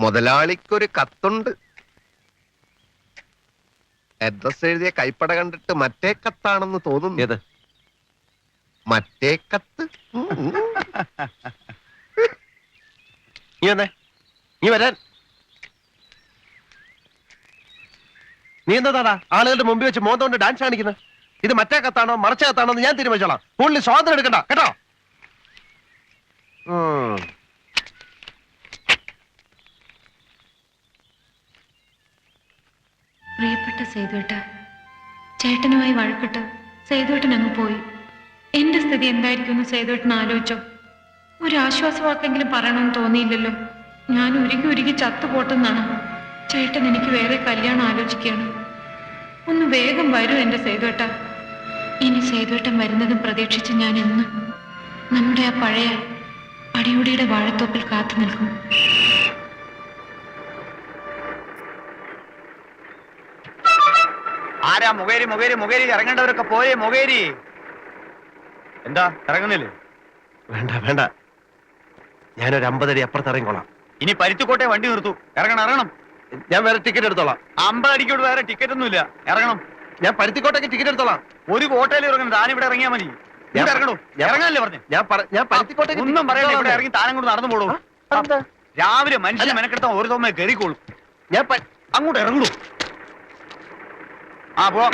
മുതലാളിക്കൊരു കത്തുണ്ട്. Address എഴുതിയ കൈപ്പട കണ്ടിട്ട് മറ്റേ കത്താണെന്ന് തോന്നുന്നു. ഏത്? മറ്റേ കത്ത്. നീ വന്നേ. നീ വരാൻ. നീ എന്താടാ ആളുകളുടെ മുമ്പിൽ വെച്ച് മോന്തോണ്ട് ഡാൻസ് കാണിക്കുന്നത് ഇത് മറ്റേ കത്താണോ മറച്ച കത്താണോ എന്ന് ഞാൻ തീരുമാനിച്ചോളാം. കൂടുതൽ സ്വാതന്ത്ര്യം എടുക്കണ്ട. കേട്ടോ? പ്രിയപ്പെട്ട സേതുവേട്ട ചേട്ടനുമായി വഴക്കിട്ട് സേതുവേട്ടൻ അങ്ങ് പോയി. എന്റെ സ്ഥിതി എന്തായിരിക്കുമെന്ന് സേതുവേട്ടൻ ആലോചിച്ചോ. ഒരു ആശ്വാസവാക്കെങ്കിലും പറയണമെന്ന് തോന്നിയില്ലല്ലോ. ഞാൻ ഉരുകി ഉരുകി ചത്തുപോട്ടെന്നാണ്. ചേട്ടൻ എനിക്ക് വേറെ കല്യാണം ആലോചിക്കുകയാണ്. ഒന്ന് വേഗം വരൂ എന്റെ സേതുവേട്ട. ഇനി സേതുവേട്ടൻ വരുന്നതും പ്രതീക്ഷിച്ച് ഞാൻ ഇന്ന് നമ്മുടെ ആ പഴയ അടിയുടിയുടെ വാഴത്തോപ്പിൽ കാത്തു നിൽക്കും. ആരാ മുകേരി മുകേരി മുകേരി? ഇറങ്ങേണ്ടവരൊക്കെ പോരെ മുകേരി. എന്താ ഇറങ്ങുന്നില്ലേ? വേണ്ട വേണ്ട. ഞാനൊരു അമ്പതടി അപ്പുറത്ത് ഇറങ്ങിക്കോളാം ഇനി പരിച്ചുകോട്ടെ വണ്ടി നിർത്തു. ഇറങ്ങണം ഇറങ്ങണം. ഞാൻ വേറെ ടിക്കറ്റ് എടുത്തോളാം. അമ്പത് അടിക്കോട്ട് വേറെ ടിക്കറ്റ് ഒന്നുമില്ല ഇറങ്ങണം. ഞാൻ പരുത്തിക്കോട്ടേക്ക് ടിക്കറ്റ് എടുത്തോളാം. ഒരു കോട്ടയിൽ ഇറങ്ങണം താൻ ഇവിടെ ഇറങ്ങിയാ മതി. ഇറങ്ങണോ. ഇറങ്ങാനല്ലേ പറഞ്ഞു? ഞാൻ ഞാൻ പരുത്തിക്കോട്ടേക്ക് ഒന്നും പറയണ്ട. ഇവിടെ ഇറങ്ങി താനം കൊണ്ട് നടന്നു പോടൂ എന്താ? രാവിലെ മനുഷ്യനെ മെനക്കെടുത്താൽ ഒരു തോമ കയറിക്കോളൂ ഞാൻ അങ്ങോട്ട് ഇറങ്ങണു. ആ പോ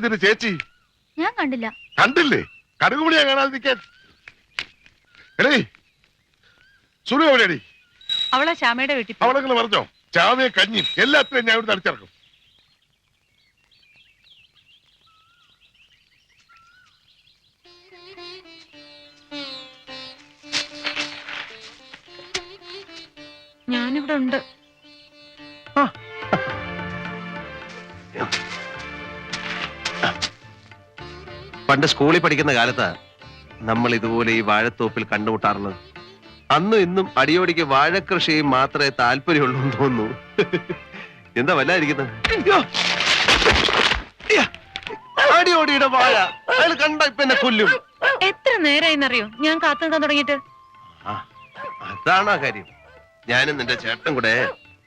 ഇതിന് ചേച്ചി? ഞാൻ കണ്ടില്ല. കണ്ടില്ലേ? കടുകുമണിയാ കാണാതിരിക്കാൻ എടേ സുലു എവിടെയടി? അവളെ ശ്യാമയുടെ വീട്ടിൽ അവളെങ്ങനെ പറഞ്ഞോ? ചാവയെ കഞ്ഞി എല്ലാത്തിനും ഞാൻ ഇവിടെ അടിച്ചിറക്കും. ഞാനിവിടെ ഉണ്ട്. പണ്ട് സ്കൂളിൽ പഠിക്കുന്ന കാലത്താ നമ്മൾ ഇതുപോലെ ഈ വാഴത്തോപ്പിൽ കണ്ടുമുട്ടാറുള്ളത് അന്നും ഇന്നും അടിയോടിക്ക് വാഴക്കൃഷി മാത്രമേ താല്പര്യമുള്ളൂ എന്ന് തോന്നുന്നു. എന്താ വല്ലാതിരിക്കുന്നത്! അടിയോടിയുടെ വാഴ. അയാൾ കണ്ട ഇപ്പൊ എന്നെ കൊല്ലും. എത്ര നേരമായിന്നറിയോ ഞാൻ കാത്തു നിൽക്കാൻ തുടങ്ങിയിട്ട്. ആ, അതാണ് ആ കാര്യം. ഞാനും നിന്റെ ചേട്ടൻ കൂടെ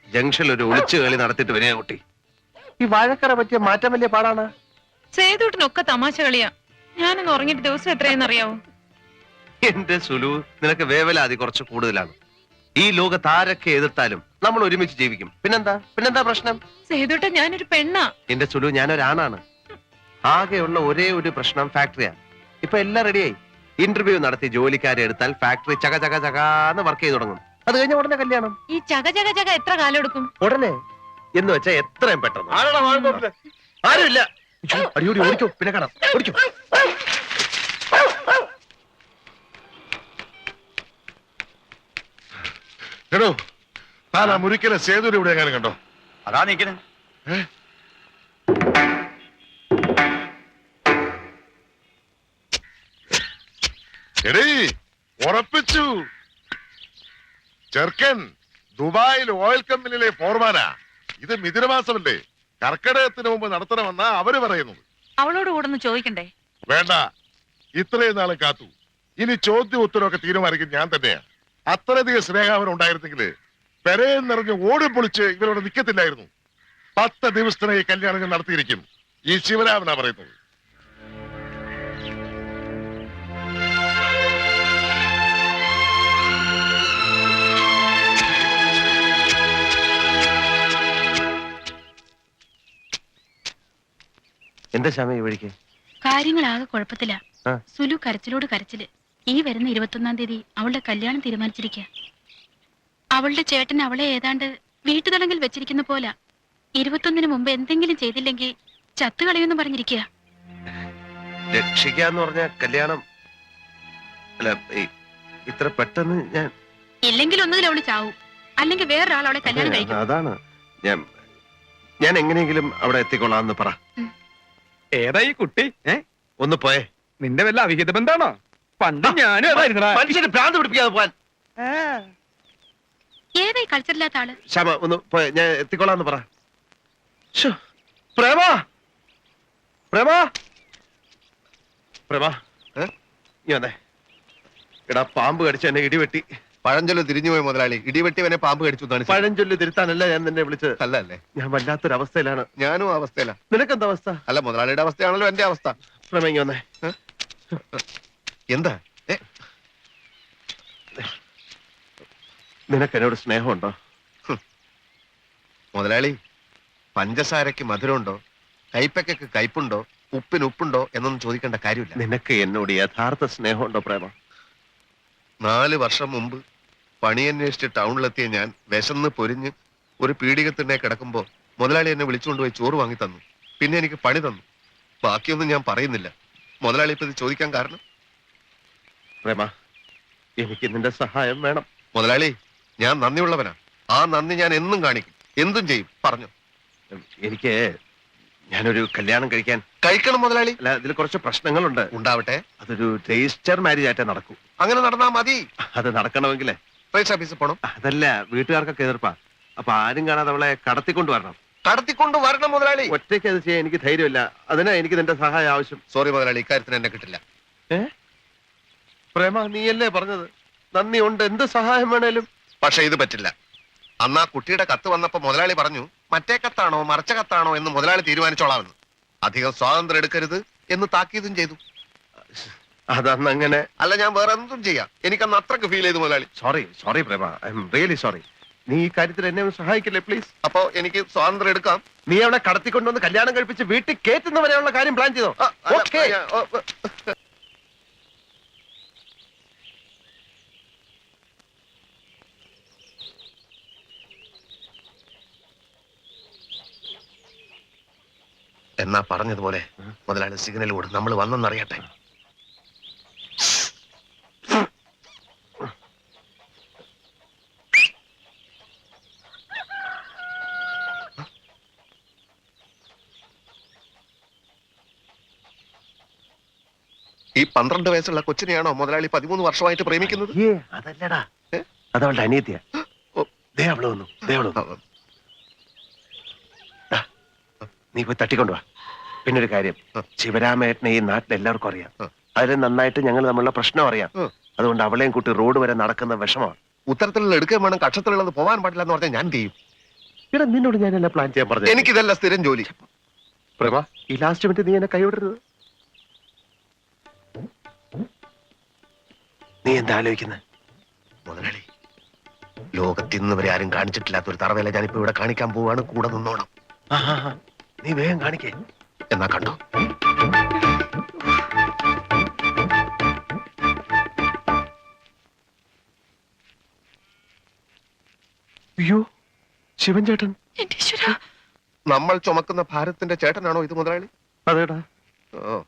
ജംഗ്ഷനിൽ ഒരു ഒളിച്ചു കളി നടത്തിയിട്ട് വരിക കുട്ടി. ഈ വാഴക്കറ പറ്റിയ മാറ്റം വലിയ പാടാണ്. സേതുട്ടിനൊക്കെ തമാശ കളിയാ. ഞാനൊന്ന് ഉറങ്ങിയിട്ട് ദിവസം എത്രയെന്നറിയാവോ എന്റെ സുലു നിനക്ക് വേവലാതി കുറച്ച് കൂടുതലാണ്. ഈ ലോകത്ത് ആരൊക്കെ എതിർത്താലും നമ്മൾ ഒരുമിച്ച് ജീവിക്കും. പിന്നെന്താ? പിന്നെന്താ പ്രശ്നം? സേതുട്ട ഞാനൊരു പെണ്ണാ. എന്റെ സുലു ഞാനൊരാണാണ്. ആകെയുള്ള ഒരേ ഒരു പ്രശ്നം ഫാക്ടറിയാ. ഇപ്പൊ എല്ലാം റെഡിയായി. ഇന്റർവ്യൂ നടത്തി ജോലിക്കാരെ എടുത്താൽ ഫാക്ടറി ചക ചക ചകാന്ന് വർക്ക് ചെയ്ത് തുടങ്ങും. അത് കഴിഞ്ഞ ഉടനെ കല്യാണം. ഈ ചക ചക ചക എത്ര കാലം എടുക്കും? ഉടനെ. എന്ന് വെച്ചാ എത്രയും പെട്ടെന്ന്. ആരുമില്ല. അയ്യോ, അടിയോടി ഓടിക്കോ പിന്നെ കാണാം. ഓടിക്കോ. എടോ താൻ ആ മുരിക്കലെ സേതുരി ഇവിടെ എങ്ങനെ കണ്ടോ? അതാ നിക്കണ്? എടീ ഉറപ്പിച്ചു. ചെറുക്കൻ ദുബായിൽ ഓയിൽ കമ്പനിയിലെ ഫോർമാനാ. ഇത് മിഥുനമാസമല്ലേ കർക്കിടകത്തിന് മുമ്പ് നടത്തണമെന്നാ അവർ പറയുന്നത്. അവളോട് കൂടെ ഒന്ന് ചോദിക്കണ്ടേ? വേണ്ട. ഇത്രയും നാളെ കാത്തു. ഇനി ചോദ്യം ഉത്തരവൊക്കെ തീരുമാനിക്കും ഞാൻ തന്നെയാ. അത്രയധികം സ്നേഹാവനം ഉണ്ടായിരുന്നെങ്കിൽ പെരയിൽ നിറഞ്ഞ് ഓടി പൊളിച്ച് ഇവരോട് നിൽക്കത്തില്ലായിരുന്നു പത്ത് ദിവസത്തിനായി കല്യാണം നടത്തിയിരിക്കും. ഈ ശിവരാമനാ പറയുന്നത്. എന്താ ശ്യാമ ഈ വഴിക്ക്? കാര്യങ്ങളാകെ കുഴപ്പത്തില്ല ആ. സുലു കരച്ചിലോട് കരച്ചിൽ. ഈ വരുന്ന ഇരുപത്തൊന്നാം തീയതി അവളുടെ കല്യാണം തീരുമാനിച്ചിരിക്കുക അവളുടെ ചേട്ടൻ അവളെ ഏതാണ്ട് വീട്ടുതടങ്കിൽ വെച്ചിരിക്കുന്ന പോലെ. ഇരുപത്തൊന്നിന് മുമ്പ് എന്തെങ്കിലും ചെയ്തില്ലെങ്കിൽ ചത്തുകളയുമെന്ന് പറഞ്ഞിരിക്കുക രക്ഷിക്കാന്ന് പറഞ്ഞ കല്യാണം. അല്ല ഈ- ഇത്ര പെട്ടെന്ന് ഞാൻ ഇല്ലെങ്കിൽ ഒന്നുകിൽ അവൾ ചാവും. അല്ലെങ്കിൽ വേറൊരാൾ അവളെ കല്യാണം കഴിക്കും. അതാണ്. ഞാൻ ഞാൻ എങ്ങനെയെങ്കിലും അവിടെ എത്തിക്കൊള്ളാന്ന് പറ. ഏതാ ഈ കുട്ടി? ഏ? ഒന്ന് പോയേ. നിന്റെ വല്ല അവിഹിത ബന്ധാണോ? പണ്ട് ഞാനും അതായിരുന്നടാ. മനുഷ്യന് ഭ്രാന്ത് പിടിപ്പിക്കാതെ പോവാൻ ഏതായി കൾച്ചറില്ലാത്ത ആൾ? ശ്യാമ ഒന്ന് പോയെ ഞാൻ എത്തിക്കൊള്ളാന്ന് പറ. ശ്ശോ, പ്രേമ! പ്രേമ! പ്രേമ ഏ? നീ വന്നേ. എടാ പാമ്പ് കടിച്ച് എന്നെ ഇടിവെട്ടി. പഴഞ്ചൊല്ല് തിരിഞ്ഞുപോയി മുതലാളി. ഇടിവെട്ടിവനെ പാമ്പ് കടിച്ചു എന്നാണ് ശരി. പഴഞ്ചൊല്ല് തിരുത്താനല്ല ഞാൻ നിന്നെ വിളിച്ചത്. അല്ല അല്ലേ ഞാൻ വല്ലാത്തൊരവസ്ഥയിലാണ്. ഞാനും ആ അവസ്ഥയില. നിനക്കെന്താ അവസ്ഥ? അല്ല മുതലാളിയുടെ അവസ്ഥയാണല്ലോ എന്റെ അവസ്ഥ. പ്രേമ ഇങ്ങ് വന്നേ എന്താ? ഏ, നിനക്ക് എന്നോട് സ്നേഹമുണ്ടോ മുതലാളി പഞ്ചസാരക്ക് മധുരമുണ്ടോ? കൈപ്പയ്ക്ക് കയ്പുണ്ടോ ഉപ്പിന് ഉപ്പുണ്ടോ? എന്നൊന്നും ചോദിക്കേണ്ട കാര്യമില്ല. നിനക്ക് എന്നോട് യഥാർത്ഥ സ്നേഹമുണ്ടോ പ്രേമ? നാല് വർഷം മുമ്പ് പണിയന്വേഷിച്ച് ടൗണിലെത്തിയ ഞാൻ വിശന്ന് പൊരിഞ്ഞ് ഒരു പീഡികത്തിനെ കിടക്കുമ്പോൾ മുതലാളി എന്നെ വിളിച്ചുകൊണ്ടുപോയി ചോറ് വാങ്ങി തന്നു. പിന്നെ എനിക്ക് പണി തന്നു. ബാക്കിയൊന്നും ഞാൻ പറയുന്നില്ല. മുതലാളി ഇപ്പൊ ഇത് ചോദിക്കാൻ കാരണം? പ്രേമ എനിക്ക് നിന്റെ സഹായം വേണം. മുതലാളി ഞാൻ നന്ദിയുള്ളവനാ. ആ നന്ദി ഞാൻ എന്നും കാണിക്കും. എന്തും ചെയ്യും. പറഞ്ഞു. എനിക്ക് ഞാനൊരു കല്യാണം കഴിക്കാൻ കഴിക്കണം മുതലാളി. അല്ല ഇതിൽ കുറച്ച് പ്രശ്നങ്ങളുണ്ട്. ഉണ്ടാവട്ടെ. അതൊരു രജിസ്റ്റർ മാരേജ് ആയിട്ടേ നടക്കൂ. അങ്ങനെ നടന്നാ മതി. അത് നടക്കണമെങ്കിലേ. പ്രൈസ് ഓഫീസിൽ പോണം. അതല്ല വീട്ടുകാർക്കൊക്കെ എതിർപ്പാ. അപ്പൊ ആരും കാണാതെ അവളെ കടത്തിക്കൊണ്ട് വരണം. കടത്തിക്കൊണ്ട് വരണം മുതലാളി. ഒറ്റയ്ക്ക് അത് ചെയ്യാൻ എനിക്ക് ധൈര്യമില്ല. അതിനാ എനിക്ക് നിന്റെ സഹായം ആവശ്യം. സോറി മുതലാളി ഇക്കാര്യത്തിന് എന്നെ കിട്ടില്ല. ഏ? പ്രേമ നീയല്ലേ പറഞ്ഞത്? നന്ദി ഉണ്ട് എന്ത് സഹായം വേണേലും? പക്ഷെ ഇത് പറ്റില്ല. അന്ന് ആ കുട്ടിയുടെ കത്ത് വന്നപ്പോ മുതലാളി പറഞ്ഞു മറ്റേ കത്താണോ മറച്ച കത്താണോ എന്ന് മുതലാളി തീരുമാനിച്ചോളാമെന്ന്. അധികം സ്വാതന്ത്ര്യം എടുക്കരുത് എന്ന് താക്കീതും ചെയ്തു. അതന്ന് അങ്ങനെ അല്ല ഞാൻ വേറെ എന്തും ചെയ്യാം. എനിക്കന്ന് അത്രയ്ക്ക് ഫീൽ ചെയ്തു മുതലാളി. Sorry sorry Prema. I am really sorry നീ ഈ കാര്യത്തിൽ എന്നെ ഒന്ന് സഹായിക്കില്ലേ പ്ലീസ് അപ്പോ എനിക്ക് സ്വാതന്ത്ര്യം എടുക്കാം. നീ അവളെ കടത്തിക്കൊണ്ടുവന്ന് കല്യാണം കഴിപ്പിച്ച് വീട്ടിൽ കേറ്റുന്നവരെയുള്ള കാര്യം പ്ലാൻ ചെയ്തോ? ഓക്കേ. ഞാൻ- ഓ, ഓ. എന്നാ പറഞ്ഞതുപോലെ മുതലാളി സിഗ്നൽ കൂടും. നമ്മൾ വന്നെന്നറിയട്ടെ. ഈ പന്ത്രണ്ട് വയസ്സുള്ള കൊച്ചിനെയാണോ മുതലാളി പതിമൂന്ന് വർഷമായിട്ട് പ്രേമിക്കുന്നത്? അതല്ലടാ? അതവളുടെ അനിയത്തിയ. ദേ അവൾ വന്നു. ദേ അവൾ വന്നു. ദാ, നീ പോയി തട്ടിക്കൊണ്ടുവാ പിന്നെ ഒരു കാര്യം ശിവരാമേട്ടനെ ഈ നാട്ടിൽ എല്ലാവർക്കും അറിയാം. അതിൽ നന്നായിട്ട് ഞങ്ങൾ തമ്മിലുള്ള പ്രശ്നം അറിയാം. അതുകൊണ്ട് അവളെയും കൂട്ടി റോഡ് വരെ നടക്കുന്ന വിഷമമാണ്. ഉത്തരത്തിലുള്ള എടുക്കുകയും വേണം കക്ഷത്തിലുള്ളത് പോകാൻ പാടില്ല എന്ന് പറഞ്ഞാൽ ഞാൻ ചെയ്യും? ഇവിടെ നിന്നോട് ഞാൻ എന്നെ പ്ലാൻ ചെയ്യാൻ പറഞ്ഞു എനിക്കിതല്ല സ്ഥിരം ജോലി. പ്രഭ ഈ ലാസ്റ്റ് മിനിറ്റ് നീ എന്നെ കൈവിടരുത്. നീ എന്താ ആലോചിക്കുന്നത് മുതലാളി ലോകത്ത് ഇന്ന് വരെ ആരും കാണിച്ചിട്ടില്ലാത്ത ഒരു തറവേല ഞാനിപ്പോ ഇവിടെ കാണിക്കാൻ പോവാണ് കൂടെ നിന്നോണം. നീ വേഗം കാണിക്കേ. എന്നാ കണ്ടു. അയ്യോ ശിവൻ ചേട്ടൻ നമ്മൾ ചുമക്കുന്ന ഭാരത്തിന്റെ ചേട്ടനാണോ ഇത് മുതലാളി? അതേടാ. ഓ.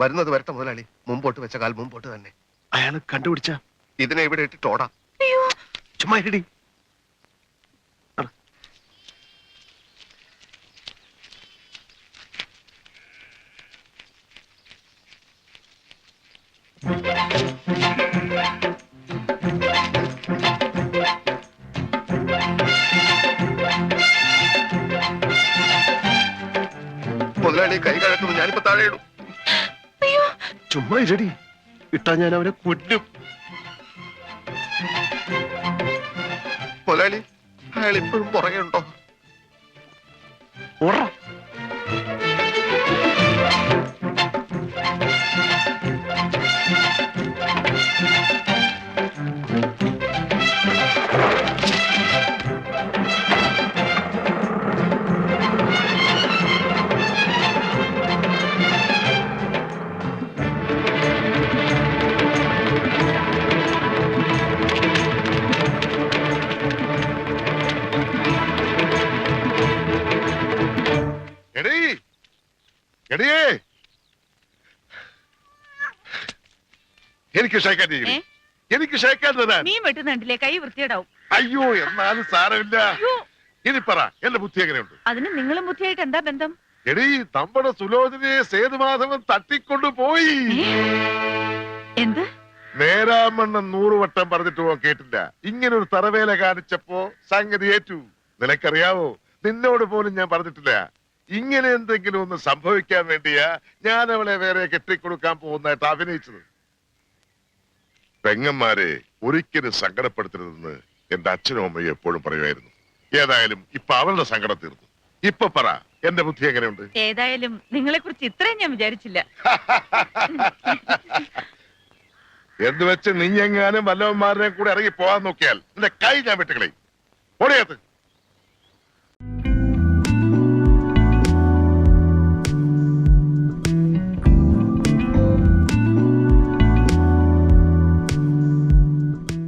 വരുന്നത് വരട്ടെ മുതലാളി. മുമ്പോട്ട് വെച്ച കാൽ മുമ്പോട്ട് തന്നെ. അയാൾ കണ്ടുപിടിച്ച. ഇതിനെ ഇവിടെ ഇട്ടിട്ട് ഓടാം. അയ്യോ. ചുമ്മാ ഇരടി. മുതലാളി കൈ കഴക്കുന്നു ഞാനിപ്പോ താഴെ ഇടും. ചുമ്മാ ഇരടി. ഇട്ടാ ഞാൻ അവനെ കൊല്ലും. മുതലാളി അയാൾ ഇപ്പോഴും പുറകെ ഉണ്ടോ? ഉറ. എടീ എടിയേ. എനിക്ക് ഷേക്കാൻ ഏ? എനിക്ക് ഷേക്കാൻ തരാൻ. മീൻ വെട്ടുന്നുണ്ടില്ലേ കൈ വൃത്തിയേടാവും. അയ്യോ എന്നാലും സാരമില്ല. അയ്യോ. ഇനി പറ എന്റെ ബുദ്ധി എങ്ങനെയുണ്ട്? അതിന് നിങ്ങളും ബുദ്ധിയായിട്ട് എന്താ ബന്ധം? എടീ നമ്മുടെ സുലോചനയെ സേതുമാധവൻ തട്ടിക്കൊണ്ടു പോയി. എന്ത്? നേരാമണ്ണം നൂറുവട്ടം പറഞ്ഞിട്ട് പോ കേട്ടില്ല. ഇങ്ങനെ ഒരു തറവേല കാണിച്ചപ്പോ സംഗതി ഏറ്റു. നിനക്കറിയാവോ? നിന്നോട് പോലും ഞാൻ പറഞ്ഞിട്ടില്ല. ഇങ്ങനെ എന്തെങ്കിലും ഒന്ന് സംഭവിക്കാൻ വേണ്ടിയാ ഞാൻ അവളെ വേറെ കെട്ടിക്കൊടുക്കാൻ പോകുന്നതായിട്ട് അഭിനയിച്ചത്. പെങ്ങന്മാരെ ഒരിക്കലും സങ്കടപ്പെടുത്തരുതെന്ന് എന്റെ അച്ഛനും അമ്മയും എപ്പോഴും പറയുമായിരുന്നു. ഏതായാലും ഇപ്പൊ അവളുടെ സങ്കടം തീർന്നു. ഇപ്പൊ പറ എന്റെ ബുദ്ധി എങ്ങനെയുണ്ട്? ഏതായാലും നിങ്ങളെ കുറിച്ച് ഇത്രയും ഞാൻ വിചാരിച്ചില്ല. എന്ത് വെച്ച് നീ എങ്ങാനും വല്ലവന്മാരുടെ കൂടെ ഇറങ്ങി പോകാൻ നോക്കിയാൽ എന്റെ കൈ ഞാൻ വിട്ടുകളയും. ഓടിയത്